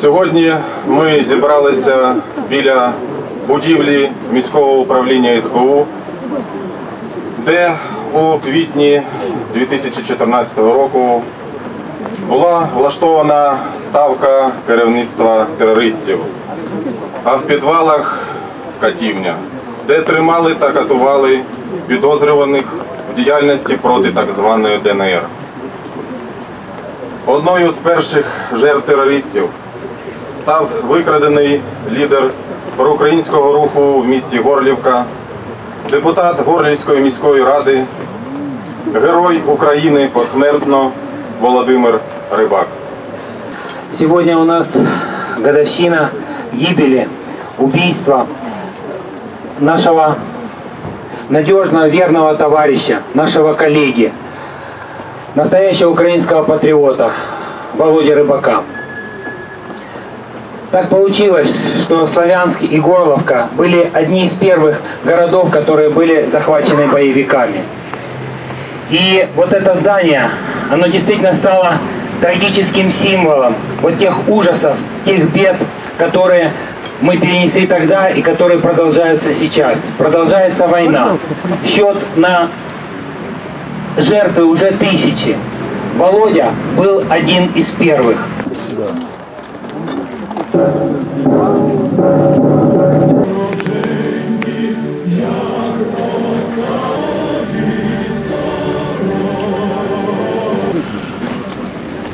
Сьогодні ми зібралися біля будівлі міського управління СБУ, де у квітні 2014 року була влаштована ставка керівництва терористів, а в підвалах катівня, де тримали та катували підозрюваних в діяльності проти так званої ДНР. Одною з перших жертв терористів став викрадений лідер проукраїнського руху в місті Горлівка, депутат Горлівської міської ради, герой України посмертно Володимир Рибак. Сегодня у нас годовщина гибели, убийства нашего надежного, верного товарища, нашего коллеги, настоящего украинского патриота Володя Рыбака. Так получилось, что Славянск и Горловка были одни из первых городов, которые были захвачены боевиками. И вот это здание, оно действительно стало трагическим символом вот тех ужасов, тех бед, которые мы перенесли тогда и которые продолжаются сейчас. Продолжается война. Счет на жертвы уже тысячи. Володя был один из первых.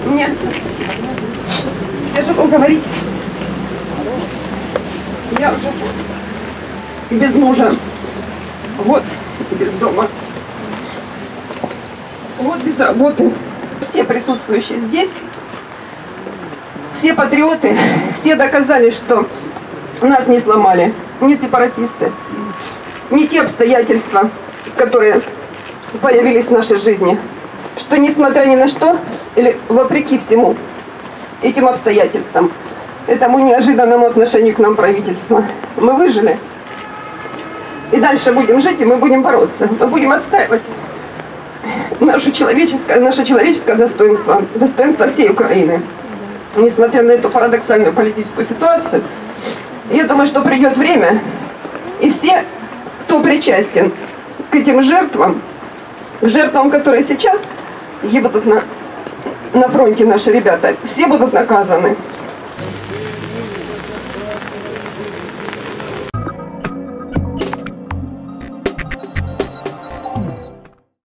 Нет. Тяжело говорить. Я уже без мужа. Вот без дома. Вот без работы. Все присутствующие здесь, все патриоты, все доказали, что нас не сломали, не сепаратисты, не те обстоятельства, которые появились в нашей жизни, что несмотря ни на что, или вопреки всему этим обстоятельствам, этому неожиданному отношению к нам правительства, мы выжили. И дальше будем жить, и мы будем бороться. Мы будем отстаивать наше человеческое, наше человеческое достоинство, достоинство всей Украины. Несмотря на эту парадоксальную политическую ситуацию, я думаю, что придет время, и все, кто причастен к этим жертвам, к жертвам, которые сейчас гибнут на, на фронте наши ребята, все будут наказаны.